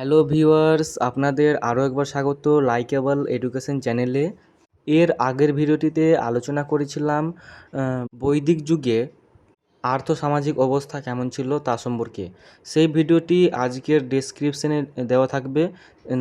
Hello viewers, আপনাদের আরও একবার স্বাগত লাইকেবল এডুকেশন চ্যানেলে। এর আগের ভিডিওটিতে আলোচনা করেছিলাম বৈদিক যুগে আর্থসামাজিক অবস্থা কেমন ছিল তা সম্পর্কে। সেই ভিডিওটি আজকের ডেসক্রিপশনে দেওয়া থাকবে,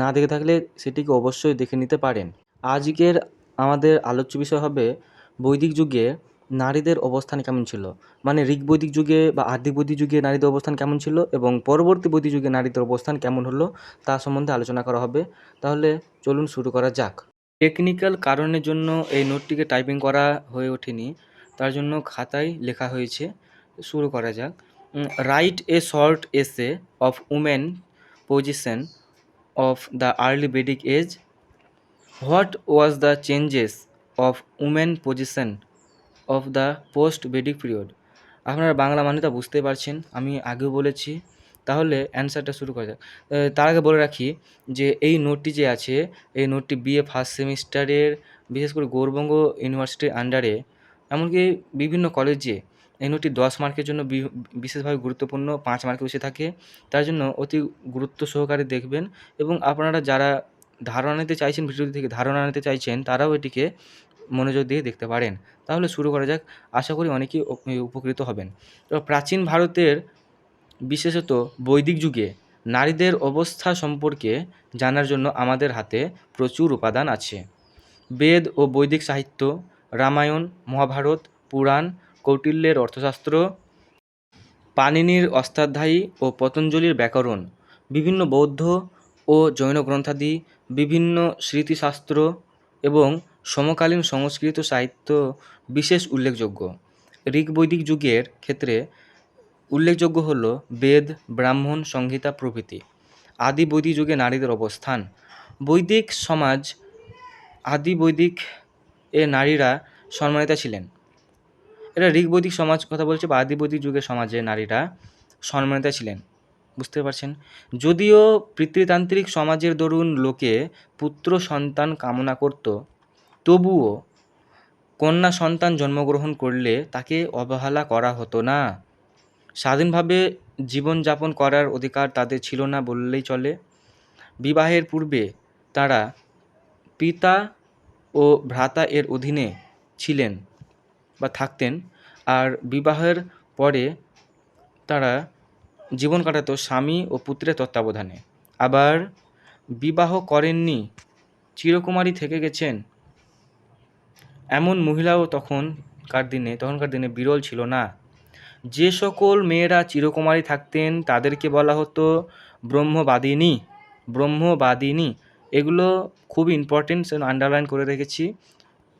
না দেখে থাকলে সেটিকে অবশ্যই দেখে নিতে পারেন। আজকের আমাদের আলোচ্য বিষয় হবে বৈদিক যুগে নারীদের অবস্থান কেমন ছিল? মানে ঋগ বৈদিক যুগে বা আদি বৈদিক যুগে নারীদের অবস্থান কেমন ছিল এবং পরবর্তী বৈদিক যুগে নারীদের অবস্থান কেমন হলো তা সম্বন্ধে আলোচনা করা হবে। তাহলে চলুন শুরু করা যাক। টেকনিক্যাল কারণের জন্য এই নোটটিকে টাইপিং করা হয়ে ওঠেনি। তার জন্য খাতায় লেখা হয়েছে। শুরু করা যাক। Right a short essay of women position of the early Vedic age what was the changes of women position of the post Vedic period আপনারা বাংলা মানেটা বুঝতে পারছেন, আমি আগেও বলেছি। তাহলে অ্যান্সারটা শুরু করা যাক। তার আগে বলে রাখি যে এই নোটটি যে আছে, এই নোটটি বিএ ফার্স্ট সেমিস্টারের বিশেষ করে গৌরবঙ্গ ইউনিভার্সিটির আন্ডারে এমনকি বিভিন্ন কলেজে এই নোটটি দশ মার্কের জন্য বিশেষভাবে গুরুত্বপূর্ণ, পাঁচ মার্কে বসে থাকে। তার জন্য অতি গুরুত্ব সহকারে দেখবেন এবং আপনারা যারা ধারণা নিতে চাইছেন, ভিডিওটি থেকে ধারণা নিতে চাইছেন, তারাও এটিকে মনোযোগ দিয়ে দেখতে পারেন। তাহলে শুরু করা যাক। আশা করি অনেকেই উপকৃত হবেন। তো প্রাচীন ভারতের বিশেষত বৈদিক যুগে নারীদের অবস্থা সম্পর্কে জানার জন্য আমাদের হাতে প্রচুর উপাদান আছে। বেদ ও বৈদিক সাহিত্য, রামায়ণ, মহাভারত, পুরাণ, কৌটিল্যের অর্থশাস্ত্র, পাণিনির অষ্টাধ্যায়ী ও পতঞ্জলির ব্যাকরণ, বিভিন্ন বৌদ্ধ ও জৈন গ্রন্থাদি বিভিন্ন স্মৃতিশাস্ত্র এবং সমকালীন সংস্কৃত সাহিত্য বিশেষ উল্লেখযোগ্য। ঋগ বৈদিক যুগের ক্ষেত্রে উল্লেখযোগ্য হল বেদ, ব্রাহ্মণ, সংহিতা প্রভৃতি। আদি বৈদিক যুগে নারীদের অবস্থান। বৈদিক সমাজ, আদি বৈদিক এ নারীরা সম্মানিতা ছিলেন। এটা ঋগ বৈদিক সমাজ কথা বলছে বা আদি বৈদিক যুগের সমাজে নারীরা সম্মানিতা ছিলেন। বুঝতে পারছেন? যদিও পিতৃতান্ত্রিক সমাজের দরুন লোকে পুত্র সন্তান কামনা করত তবুও কন্যা সন্তান জন্মগ্রহণ করলে তাকে অবহেলা করা হতো না। স্বাধীনভাবে জীবনযাপন করার অধিকার তাদের ছিল না বললেই চলে। বিবাহের পূর্বে তারা পিতা ও ভ্রাতা এর অধীনে ছিলেন বা থাকতেন আর বিবাহের পরে তারা জীবন কাটাতো স্বামী ও পুত্রের তত্ত্বাবধানে। আবার বিবাহ করেননি, চিরকুমারী থেকে গেছেন এমন মহিলাও তখনকার দিনে তখনকার দিনে বিরল ছিল না। যে সকল মেয়েরা চিরকুমারী থাকতেন, তাদেরকে বলা হতো ব্রহ্মবাদিনী ব্রহ্মবাদিনী। এগুলো খুব ইম্পর্টেন্ট আন্ডারলাইন করে রেখেছি,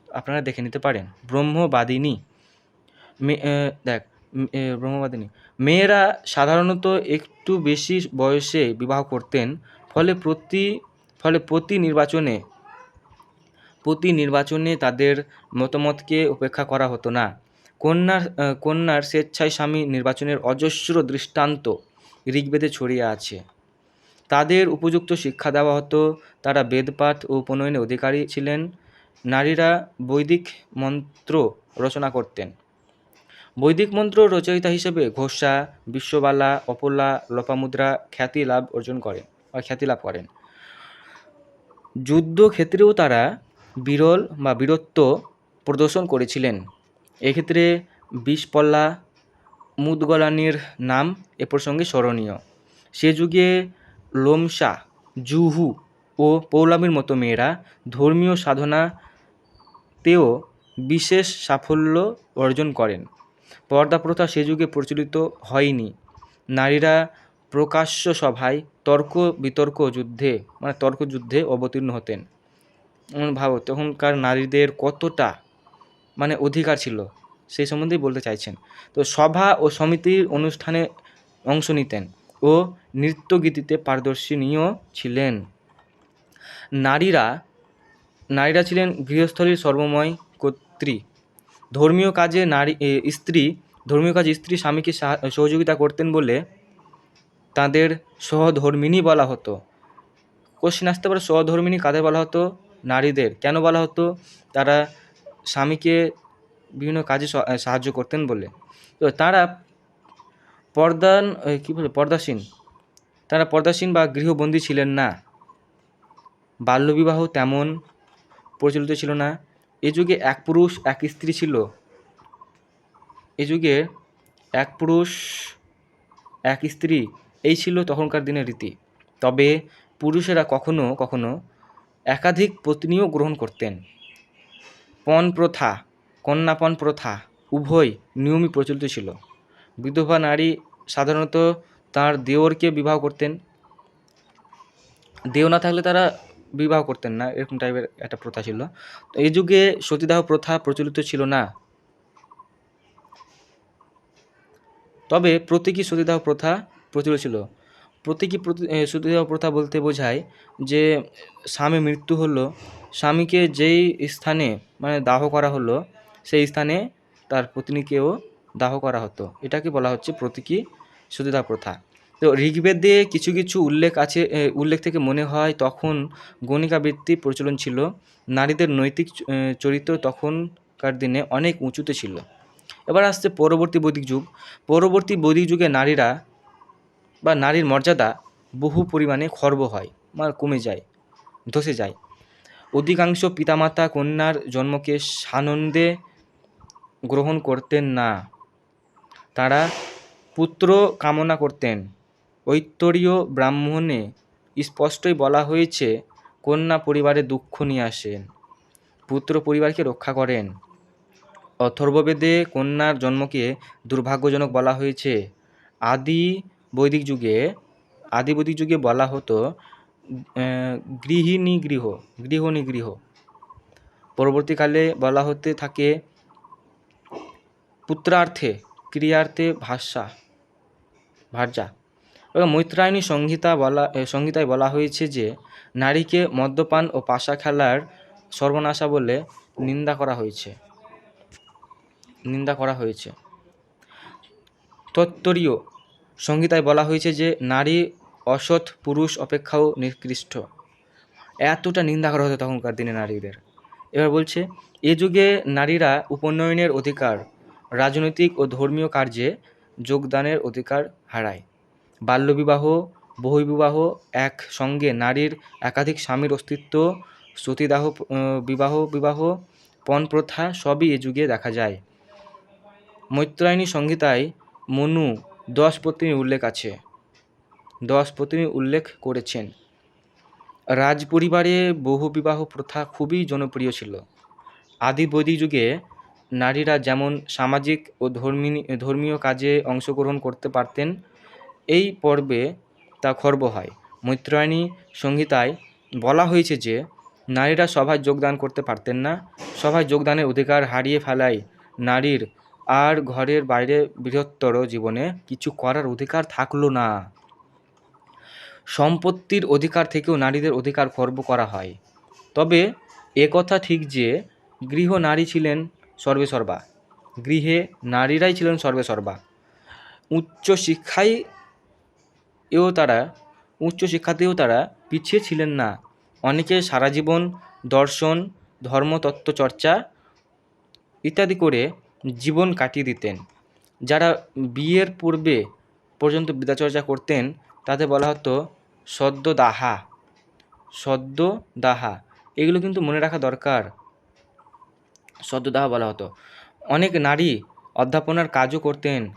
আপনারা দেখে নিতে পারেন। ব্রহ্মবাদিনী। দেখ ব্রহ্মবাদিনী। মেয়েরা সাধারণত একটু বেশি বয়সে বিবাহ করতেন, ফলে প্রতি ফলে প্রতি নির্বাচনে প্রতি নির্বাচনে তাদের মতামতকে উপেক্ষা করা হতো না। কন্যার কন্যার স্বেচ্ছায় স্বামী নির্বাচনের অজস্র দৃষ্টান্ত ঋগ্বেদে ছড়িয়ে আছে। তাদের উপযুক্ত শিক্ষা দেওয়া হতো, তারা বেদপাঠ ও উপনয়নে অধিকারী ছিলেন, নারীরা বৈদিক মন্ত্র রচনা করতেন। বৈদিক মন্ত্র রচয়িতা হিসেবে ঘোষা, বিশ্ববালা, অপলা, লোপামুদ্রা খ্যাতি লাভ অর্জন করেন বা খ্যাতি লাভ করেন। যুদ্ধক্ষেত্রেও তারা বিরল বা বীরত্ব প্রদর্শন করেছিলেন। এক্ষেত্রে বিষপল্লা মুদগলানির নাম এ প্রসঙ্গে স্মরণীয়। সে যুগে লোমসা জুহু ও পৌলামির মতো মেয়েরা ধর্মীয় সাধনাতেও বিশেষ সাফল্য অর্জন করেন। পর্দা প্রথা সে যুগে প্রচলিত হয়নি। নারীরা প্রকাশ্য সভায় তর্ক বিতর্ক যুদ্ধে মানে তর্ক যুদ্ধে অবতীর্ণ হতেন। ভাবো, তখনকার নারীদের কতটা মানে অধিকার ছিল, সেই সম্বন্ধেই বলতে চাইছেন। তো সভা ও সমিতির অনুষ্ঠানে অংশ নিতেন ও নৃত্যগীতিতে পারদর্শনীয় ছিলেন। নারীরা নারীরা ছিলেন গৃহস্থলীর সর্বময় কর্ত্রী। ধর্মীয় কাজে নারী স্ত্রী, ধর্মীয় কাজে স্ত্রী স্বামীকে সাহা- সহযোগিতা করতেন বলে তাদের সহধর্মিণী বলা হতো। কোশ্চেন আসতে পারে সহধর্মিণী কাদের বলা হতো? নারীদের। কেন বলা হতো? তারা স্বামীকে বিভিন্ন কাজে সাহায্য করতেন বলে। তো তারা পর্দান কী বলে, পর্দাসীন। তারা পর্দাসীন বা গৃহবন্দী ছিলেন না। বাল্যবিবাহ তেমন প্রচলিত ছিল না। এ যুগে এক পুরুষ, এক স্ত্রী ছিল। এ যুগে এক পুরুষ, এক স্ত্রী, এই ছিল তখনকার দিনের রীতি। তবে পুরুষেরা কখনো কখনো একাধিক পত্নীও গ্রহণ করতেন। পণ প্রথা কন্যাপণ প্রথা উভয় নিয়মই প্রচলিত ছিল। বিধবা নারী সাধারণত তার দেওরকে বিবাহ করতেন। দেও না থাকলে তারা বিবাহ করতেন না, এরকম টাইপের একটা প্রথা ছিল। তো এই যুগে সতীদাহ প্রথা প্রচলিত ছিল না। তবে প্রতীকী সতীদাহ প্রথা প্রচলিত ছিল। প্রতীকী সতীদাহ প্রথা বলতে বোঝায় যে স্বামী মৃত্যু হলো, স্বামীকে যেই স্থানে মানে দাহ করা হলো, সেই স্থানে তার পত্নীকেও দাহ করা হতো। এটাকে বলা হচ্ছে প্রতীকী সতীদাহ প্রথা। তো ঋগ্বেদে কিছু কিছু উল্লেখ আছে উল্লেখ থেকে মনে হয় তখন গণিকাবৃত্তি প্রচলন ছিল, নারীদের নৈতিক চরিত্র তখনকার দিনে অনেক উঁচুতে ছিল। এবার আসছে পরবর্তী বৈদিক যুগ। পরবর্তী বৈদিক যুগে নারীরা বা নারীর মর্যাদা বহু পরিমাণে খর্ব হয় মানে কমে যায়, ধসে যায়। অধিকাংশ পিতামাতা কন্যার জন্মকে সানন্দে গ্রহণ করতেন না। তারা পুত্র কামনা করতেন। ঐত্তরীয় ব্রাহ্মণে স্পষ্টই বলা হয়েছে, কন্যা পরিবারে দুঃখ নিয়ে আসেন, পুত্র পরিবারকে রক্ষা করেন। অথর্ববেদে কন্যার জন্মকে দুর্ভাগ্যজনক বলা হয়েছে। আদি বৈদিক যুগে, আদি বৈদিক যুগে বলা হতো গৃহিণী গৃহ, গৃহণী গৃহ। পরবর্তীকালে বলা হতে থাকে পুত্রার্থে, ক্রিয়ার্থে ভাষা, ভার্যা। এবং মৈত্রায়ণী সংহিতা বলা সংহিতায় বলা হয়েছে যে, নারীকে মদ্যপান ও পাশা খেলার সর্বনাশা বলে নিন্দা করা হয়েছে। নিন্দা করা হয়েছে। তত্তরীয় সংহিতায় বলা হয়েছে যে নারী অসৎ, পুরুষ অপেক্ষাও নিকৃষ্ট। এতটা নিন্দা করা হতো তখনকার দিনে নারীদের। এবার বলছে, এ যুগে নারীরা উপনয়নের অধিকার, রাজনৈতিক ও ধর্মীয় কার্যে যোগদানের অধিকার হারায়। বাল্যবিবাহ, বহুবিবাহ এক সঙ্গে নারীর একাধিক স্বামীর অস্তিত্ব, সতীদাহ বিবাহ বিবাহ, পণ প্রথা সবই এ যুগে দেখা যায়। মৈত্রায়নী সংহিতায় মনু দশ পত্নীর উল্লেখ আছে। দশ পত্নীর উল্লেখ করেছেন। রাজপরিবারে বহুবিবাহ প্রথা খুবই জনপ্রিয় ছিল। আদি বৈদিক যুগে নারীরা যেমন সামাজিক ও ধর্মী ধর্মীয় কাজে অংশগ্রহণ করতে পারতেন, এই পর্বে তা খর্ব হয়। মৈত্রায়ণী সংহিতায় বলা হয়েছে যে, নারীরা সভায় যোগদান করতে পারতেন না। সভায় যোগদানের অধিকার হারিয়ে ফেলায় নারীর আর ঘরের বাইরে বৃহত্তর জীবনে কিছু করার অধিকার থাকল না। সম্পত্তির অধিকার থেকেও নারীদের অধিকার খর্ব করা হয়। তবে এ কথা ঠিক যে গৃহ নারী ছিলেন সর্বেসর্বা গৃহে নারীরাই ছিলেন সর্বেসর্বা উচ্চ শিক্ষায় এও তারা, উচ্চ শিক্ষাতেও তারা পিছিয়ে ছিলেন না। অনেকে সারা জীবন দর্শন, ধর্মতত্ত্ব চর্চা ইত্যাদি করে জীবন কাটিয়ে দিতেন। যারা বিয়ের পূর্বে পর্যন্ত বিদ্যাচর্চা করতেন, তাদের বলা হতো সদ্য দাহা সদ্য দাহা এগুলো কিন্তু মনে রাখা দরকার। সদ্যদাহ বলা হতো। অনেক নারী অধ্যাপনার কাজও করতেন।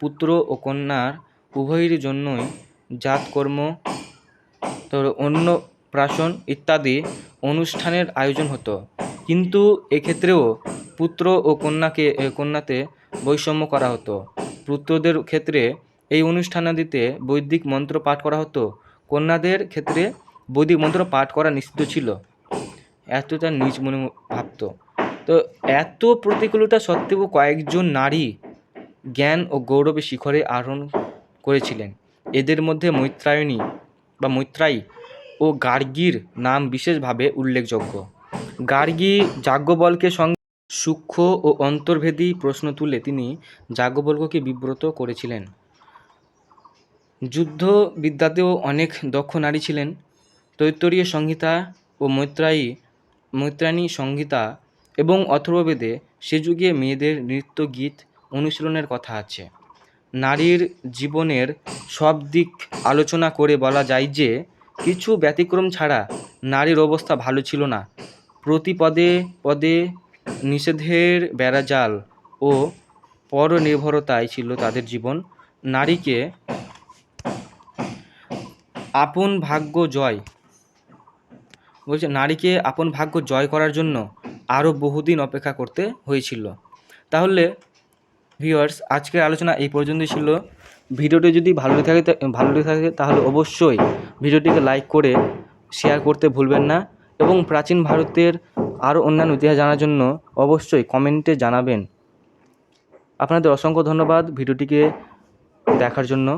পুত্র ও কন্যার উভয়ের জন্যই জাতকর্ম তো অন্নপ্রাশন ইত্যাদি অনুষ্ঠানের আয়োজন হতো। কিন্তু এক্ষেত্রেও পুত্র ও কন্যাকে কন্যাতে বৈষম্য করা হতো। পুত্রদের ক্ষেত্রে এই অনুষ্ঠানাদিতে বৈদিক মন্ত্র পাঠ করা হতো। কন্যাদের ক্ষেত্রে বৈদিক মন্ত্র পাঠ করা নিষিদ্ধ ছিল। এতটা নিজ মনে ভাবতো। তো এত প্রতিকূলতা সত্ত্বেও কয়েকজন নারী জ্ঞান ও গৌরবের শিখরে আরোহণ করেছিলেন। এদের মধ্যে মৈত্রায়ণী বা মৈত্রায়ী ও গার্গীর নাম বিশেষভাবে উল্লেখযোগ্য। গার্গী যাজ্ঞবল্কের সঙ্গে সূক্ষ্ম ও অন্তর্ভেদী প্রশ্ন তুলে তিনি যাজ্ঞবল্ককে বিব্রত করেছিলেন। যুদ্ধবিদ্যাতেও অনেক দক্ষ নারী ছিলেন। তৈত্তরীয় সংহিতা ও মৈত্রায়ী মৈত্রায়ণী সংহিতা এবং অথর্ববেদে সে যুগে মেয়েদের নৃত্য গীত অনুশীলনের কথা আছে। নারীর জীবনের সব দিক আলোচনা করে বলা যায় যে, কিছু ব্যতিক্রম ছাড়া নারীর অবস্থা ভালো ছিল না। প্রতি পদে পদে নিষেধের বেড়াজাল ও পরনির্ভরতায় ছিল তাদের জীবন। নারীকে আপন ভাগ্য জয়, বলছে, নারীকে আপন ভাগ্য জয় করার জন্য আরও বহুদিন অপেক্ষা করতে হয়েছিল। তাহলে ভিউয়ার্স আজকের আলোচনা এই পর্যন্তই ছিল। ভিডিওটি যদি ভালো লেগে থাকে ভালো লেগে থাকে, তাহলে অবশ্যই ভিডিওটিকে লাইক করে শেয়ার করতে ভুলবেন না। এবং প্রাচীন ভারতের আরও অন্যান্য ইতিহাস জানার জন্য অবশ্যই কমেন্টে জানাবেন। আপনাদের অসংখ্য ধন্যবাদ ভিডিওটিকে দেখার জন্য।